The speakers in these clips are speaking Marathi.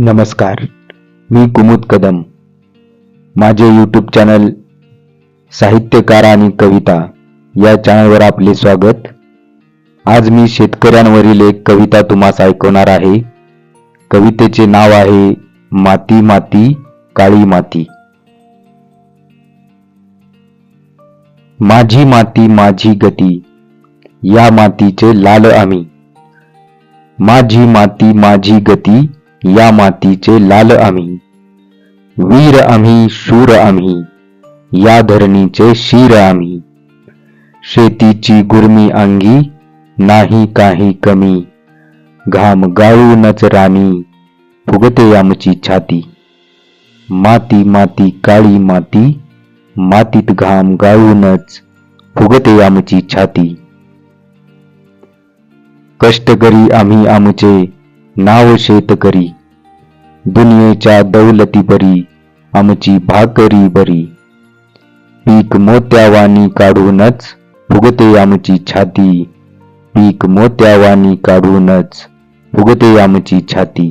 नमस्कार. मी कुमुद कदम. माझे यूट्यूब चॅनल साहित्यकार आणि कविता या चॅनलवर आपले स्वागत. आज मी शेतकऱ्यांवरील एक कविता तुम्हास ऐकवणार आहे. कवितेचे नाव आहे माती माती काळी माती. माझी माती माझी गती या मातीचे लाल आम्ही. माझी माती माझी गती या मातीचे लाल आम्ही वीर आम्ही शूर आम्ही या धरणीचे शीर आम्ही. शेतीची गुरमी अंगी नाही काही कमी. घाम गाळूनच राणी फुगते आमची छाती. माती माती काळी माती मातीत घाम गाळूनच फुगते आमची छाती. कष्टकरी आम्ही आमचे नाव शेतकरी दुनियेच्या दौलती परी आमची भाकरी बरी. पीक मोत्यावानी काढूनच फुगते आमची छाती. पीक मोत्यावानी काढूनच फुगते आमची छाती.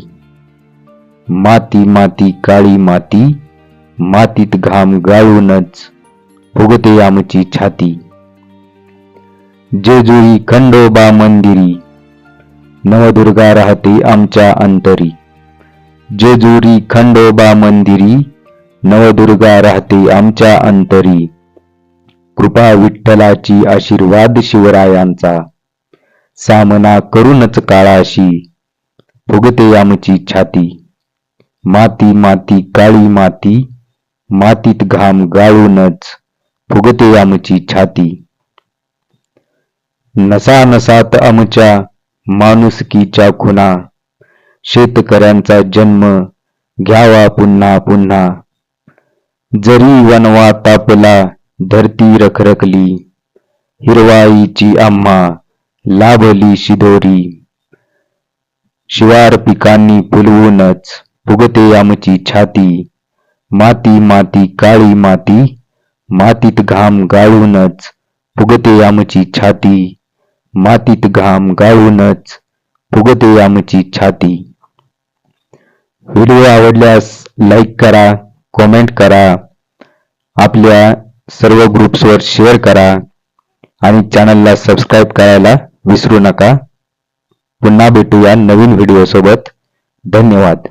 माती माती काळी माती मातीत घाम गाळूनच फुगते आमची छाती. जेजुरी खंडोबा मंदिरी नवदुर्गा राहते आमच्या अंतरी. जेजुरी खंडोबा मंदिरी नवदुर्गा राहते आमच्या अंतरी. कृपा विठ्ठलाची आशीर्वाद शिवरायांचा. सामना करूनच काळाशी. भुगते आमची छाती. माती माती काळी माती मातीत घाम गाळूनच फुगते आमची छाती. नसा नसात आमच्या माणुसकीच्या खुना शेतकऱ्यांचा जन्म घ्यावा पुन्हा पुन्हा. जरी वनवा तापला धरती रखरखली. हिरवाईची आम्हा लाभली शिदोरी. शिवार पिकांनी फुलवूनच फुगते आमची छाती. माती माती काळी माती. मातीत घाम गाळूनच फुगते आमची छाती. मातीत घाम गाळूनच फुगते आमची छाती. व्हिडिओ आवडल्यास लाईक करा कॉमेंट करा. आपल्या सर्व ग्रुप्सवर शेअर करा आणि चॅनलला सबस्क्राईब करायला विसरू नका. पुन्हा भेटूया नवीन व्हिडिओसोबत. धन्यवाद.